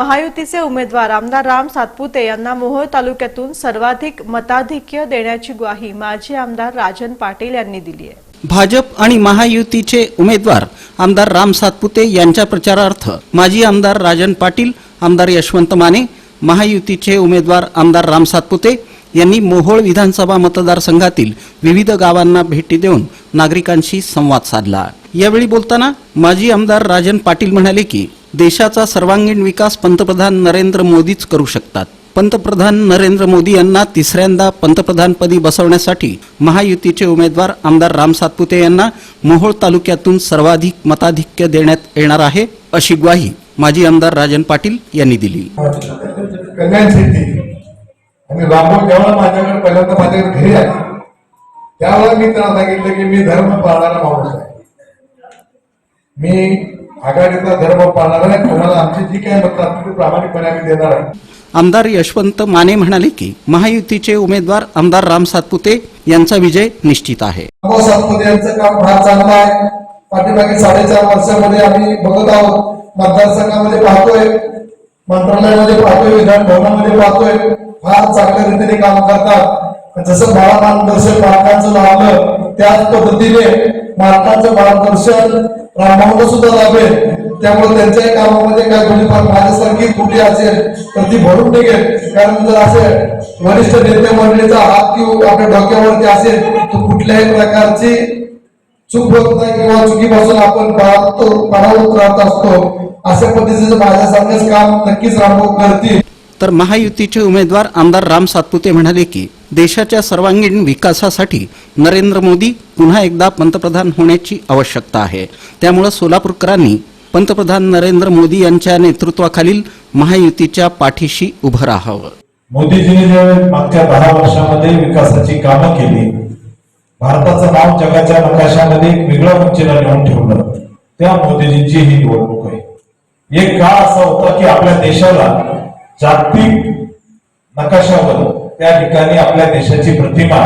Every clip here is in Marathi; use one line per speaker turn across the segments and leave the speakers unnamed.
महायुतीचे उमेदवार आमदार राम सातपुते यांना मोहोळ तालुक्यातून सर्वाधिक मताधिक्य देण्याची ग्वाही माजी आमदार राजन पाटील यांनी दिली आहे.
भाजप आणि महायुतीचे उमेदवार आमदार राम सातपुते यांच्या प्रचारार्थ माजी आमदार राजन पाटील आमदार यशवंत माने महायुतीचे उमेदवार आमदार राम सातपुते यांनी मोहोळ विधानसभा मतदारसंघातील विविध गावांना भेटी देऊन नागरिकांशी संवाद साधला. यावेळी बोलताना माजी आमदार राजन पाटील म्हणाले की देशाचा सर्वांगीण विकास पंतप्रधान नरेंद्र मोदीच करू शकतात. पंतप्रधान नरेंद्र मोदी यांना तिसऱ्यांदा पंतप्रधानपदी बसवण्यासाठी महायुतीचे उमेदवार आमदार राम सातपुते यांना मोहोळ तालुक्यातून सर्वाधिक मताधिक्य देण्यात येणार आहे अशी ग्वाही माजी आमदार राजन पाटील यांनी दिली.
आणि जेव्हा माझ्याकडे पहिल्यांदा माझ्याकडे घरी आले. त्यावेळेला मी आघाडीचा धर्म पाळणार आहे तुम्हाला आमची जी काही मतं असतील ती प्रामाणिकपणे आम्ही देणार आहे
आमदार यशवंत माने म्हणाले की महायुतीचे उमेदवार आमदार राम सातपुते यांचा विजय निश्चित आहे.
सातपुते यांचं काम फार चांगलं आहे. पाठीमागे साडेचार वर्षामध्ये आम्ही बघत आहोत. मतदारसंघामध्ये पाहतोय. मंत्रालयामध्ये पाहतोय. विधान भवनामध्ये पाहतोय. फार चांगल्या रीतीने काम करतात. जसं बाळा मार्गदर्शन मालकांचं लाभलं त्याच पद्धतीने मालकांचं मार्गदर्शन रामभाऊला सुद्धा लाभेल. त्यामुळे त्यांच्याही कामामध्ये काय थोडीफार माझ्यासारखी त्रुटी असेल तर ती भरून निघेल. कारण जर असे वरिष्ठ नेते मंडळीचा हात किंवा आपल्या डोक्यावरती असेल तर कुठल्याही प्रकारची चूक होत नाही किंवा चुकीपासून आपण पाहतो पाहत राहत असतो. अशा पद्धतीचं माझ्यासारखेच काम नक्कीच रामभाऊ करतील.
तर महायुतीचे उमेदवार आमदार राम सातपुते म्हणाले की देशाच्या सर्वांगीण विकासासाठी नरेंद्र मोदी पुन्हा एकदा पंतप्रधान होण्याची आवश्यकता आहे. त्यामुळे सोलापूरकरांनी पंतप्रधान नरेंद्र मोदी यांच्या नेतृत्वाखालील महायुतीच्या पाठीशी उभं राहावं.
मोदीजींनी जे मागच्या दहा वर्षामध्ये विकासाची कामं केली भारताचं नाव जगाच्या नकाशामध्ये एक वेगळ्या उंचीला नेऊन ठेवलं त्या मोदीजींची ही निवडणूक आहे. एक काळ असा होता की आपल्या देशाला जागतिक नकाशावर त्या ठिकाणी आपल्या देशाची प्रतिमा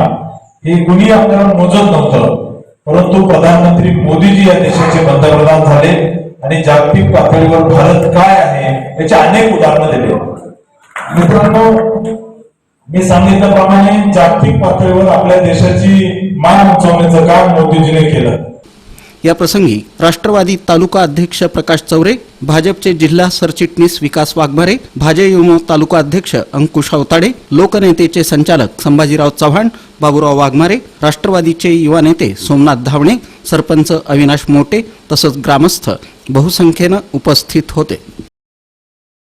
ही कुणी आपल्याला मोजत नव्हतं. परंतु प्रधानमंत्री मोदीजी या देशाचे पंतप्रधान झाले आणि जागतिक पातळीवर भारत काय आहे याची अनेक उदाहरणं दिले. मित्रांनो मी सांगितल्याप्रमाणे जागतिक पातळीवर आपल्या देशाची मान उंचावण्याचं काम मोदीजीने केलं.
या प्रसंगी राष्ट्रवादी तालुका अध्यक्ष प्रकाश चौरे भाजपचे जिल्हा सरचिटणीस विकास वाघमारे भाजयुमो तालुका अध्यक्ष अंकुश अवताडे लोकनेतेचे संचालक संभाजीराव चव्हाण बाबूराव वाघमारे राष्ट्रवादीचे युवा नेते सोमनाथ धावणे सरपंच अविनाश मोटे तसंच ग्रामस्थ बहुसंख्येनं उपस्थित होते.